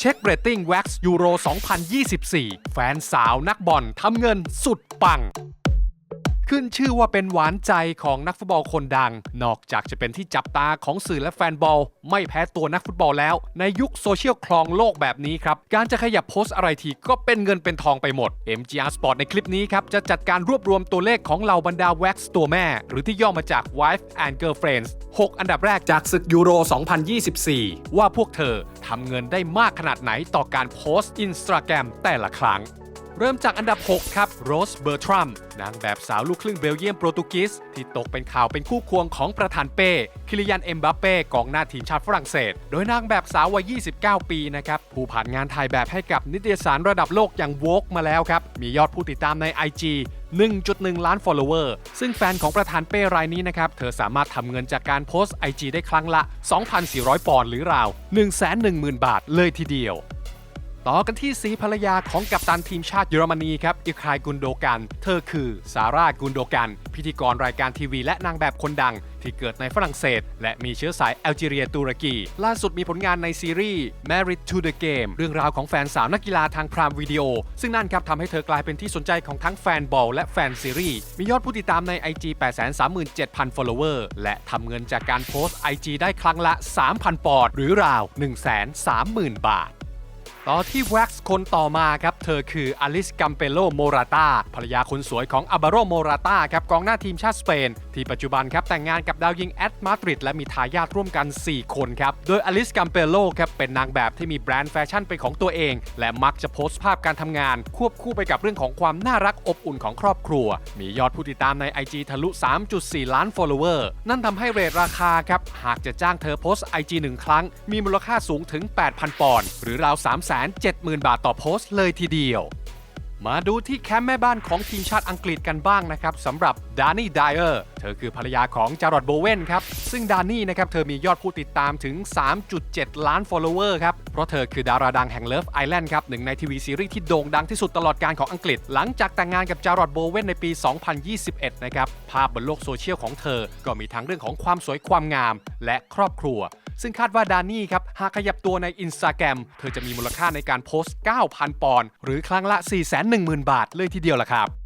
เช็คเรตติ้งแว็กซ์ยูโร2024 แฟนสาวนักบอลทำเงินสุดปัง ขึ้นชื่อว่าเป็นหวานใจของนักฟุตบอลคนดัง นอกจากจะเป็นที่จับตาของสื่อและแฟนบอล ไม่แพ้ตัวนักฟุตบอลแล้ว ในยุคโซเชียลคลองโลกแบบนี้ครับ การจะขยับโพสต์อะไรทีก็เป็นเงินเป็นทองไปหมด MGR Sport ในคลิปนี้ครับ จะจัดการรวบรวมตัวเลขของเหล่าบรรดาแว็กซ์ตัวแม่ หรือที่ย่อมาจาก Wife and Girlfriends 6 อันดับแรกจากศึกยูโร 2024 ว่าพวกเธอทำเงินได้มากขนาดไหนต่อการโพสต์อินสตาแกรมแต่ละครั้ง เริ่มจากอันดับ 6 ครับโรสเบอร์ทรัมนางแบบสาวลูกครึ่งเบลเยียมโปรตุเกสที่ตกเป็นข่าวเป็นคู่ควงของประธานเป้ คิลิยันเอ็มบัปเป้กองหน้าทีมชาติฝรั่งเศส โดยนางแบบสาววัย 29 ปีนะครับ ผู้ผ่านงานถ่ายแบบให้กับนิตยสารระดับโลกอย่าง v o g มาแล้วครับ มียอดผู้ติดตามใน IG 1.1 ล้าน follower ซึ่งแฟนของประธานเป้รายนี้นะครับ เธอสามารถทำเงินจากการโพสต์ IG ได้ครั้งละ 2,400 ปอนด์หรือราว 110,000 บาทเลยทีเดียว ต่อกันที่สีภรรยาของกัปตันทีมชาติเยอรมนีครับอิคายกุนโดกัน เธอคือซาร่ากุนโดกัน พิธีกรรายการทีวีและนางแบบคนดัง ที่เกิดในฝรั่งเศส และมีเชื้อสายแอลจีเรียตุรกี ล่าสุดมีผลงานในซีรีส์ Married to the Game เรื่องราวของแฟนสาวนักกีฬาทางพรามวิดีโอ ซึ่งนั่นครับทำให้เธอกลายเป็นที่สนใจของทั้งแฟนบอลและแฟนซีรีส์มียอดผู้ติดตามใน IG 837,000 follower และทำเงินจากการโพสต์ IG ได้ครั้งละ 3,000 ปอดหรือราว 130,000 บาท ต่อที่แว็กซ์คนต่อมาครับ เธอคืออลิสกัมเปโลโมราตาภรรยาคนสวยของอาบาโรโมราตาครับกองหน้าทีมชาติสเปน ที่ปัจจุบันครับแต่งงานกับดาวยิงแอตมาดริดและมีทายาทร่วมกัน 4 คนครับ โดยอลิสกัมเปโลครับเป็นนางแบบที่มีแบรนด์แฟชั่นเป็นของตัวเอง และมักจะโพสต์ภาพการทำงาน ควบคู่ไปกับเรื่องของความน่ารักอบอุ่นของครอบครัว มียอดผู้ติดตามใน IG ทะลุ 3.4 ล้าน follower นั่นทำให้เรทราคาครับหากจะจ้างเธอโพสต์ IG หนึ่งครั้ง มีมูลค่าสูงถึง 8,000 ปอนด์หรือราว3,0 370,000 บาทต่อโพสต์เลยทีเดียว มาดูที่แคมป์แม่บ้านของทีมชาติอังกฤษกันบ้างนะครับสำหรับดานี่ไดเออร์เธอคือภรรยาของจารอดโบเวนครับ ซึ่งดานี่นะครับเธอมียอดผู้ติดตามถึง 3.7 ล้าน follower ครับ เพราะเธอคือดาราดังแห่งเลิฟไอแลนด์ครับหนึ่งในทีวีซีรีส์ที่โด่งดังที่สุดตลอดการของอังกฤษ หลังจากแต่งงานกับจารอดโบเวนในปี 2021 นะครับ ภาพบนโลกโซเชียลของเธอ ก็มีทั้งเรื่องของความสวยความงาม และครอบครัว ซึ่งคาดว่าดานี่ครับ หากขยับตัวในอินสตาแกรมเธอจะมีมูลค่าในการโพสต์ 9,000 ปอนด์หรือครั้งละ 410,000 บาทเลยทีเดียวล่ะครับ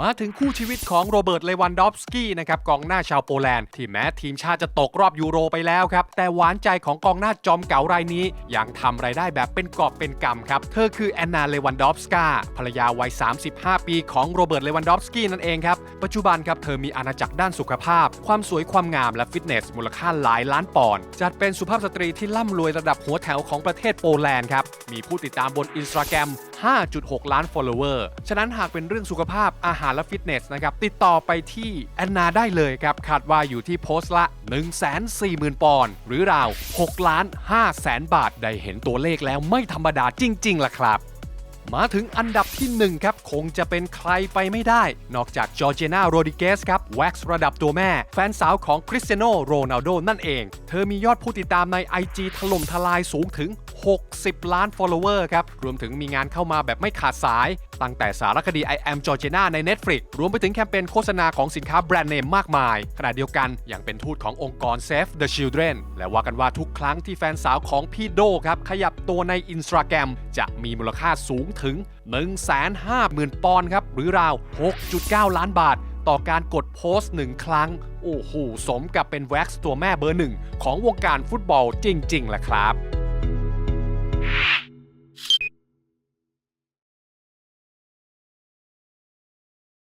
มาถึงคู่ชีวิตของโรเบิร์ต เลวันดอฟสกี้นะครับกองหน้าชาวโปแลนด์ที่แม้ทีมชาติจะตกรอบยูโรไปแล้วครับ แต่หวานใจของกองหน้าจอมเก๋ารายนี้ ยังทำรายได้แบบเป็นกอบเป็นกำครับ เธอคือแอนนา เลวันดอฟสกาภรรยาวัย 35 ปีของโรเบิร์ต เลวันดอฟสกี้นั่นเองครับ ปัจจุบันครับเธอมีอาณาจักรด้านสุขภาพ ความสวยความงามและฟิตเนส มูลค่าหลายล้านปอนด์จัดเป็นสุภาพสตรีที่ร่ำรวยระดับหัวแถวของประเทศโปแลนด์ครับมีผู้ติดตามบนอินสตาแกรม 5.6 ล้าน follower ฉะนั้นหากเป็นเรื่องสุขภาพอาหารและฟิตเนสนะครับติดต่อไปที่แอนนาได้เลยครับคาดว่าอยู่ที่โพสต์ละ 140,000 ปอนด์หรือราว6ล้าน5แสนบาทได้เห็นตัวเลขแล้วไม่ธรรมดาจริงๆล่ะครับมาถึงอันดับที่ 1 ครับ คงจะเป็นใครไปไม่ได้ นอกจากจอร์เจนาโรดิเกสครับแว็กซ์ระดับตัวแม่ แฟนสาวของคริสเตียโนโรนัลโดนั่นเอง เธอมียอดผู้ติดตามใน IG ถล่มทลายสูงถึง 60 ล้าน follower ครับ รวมถึงมีงานเข้ามาแบบไม่ขาดสาย ตั้งแต่สารคดี I am Georgina ใน Netflix รวมไปถึงแคมเปญโฆษณาของสินค้าแบรนด์เนมมากมาย ขณะเดียวกันยังเป็นทูตขององค์กร Save the Children และว่ากันว่าทุกครั้งที่แฟนสาวของพี่โดครับ ขยับตัวใน Instagram จะมีมูลค่าสูงถึง 150,000 ปอนด์ครับ หรือราว 6.9 ล้านบาทต่อการกดโพสต์หนึ่งครั้ง โอ้โห สมกับเป็นแว็กซ์ตัวแม่เบอร์หนึ่งของวงการฟุตบอลจริง ๆ แหละครับ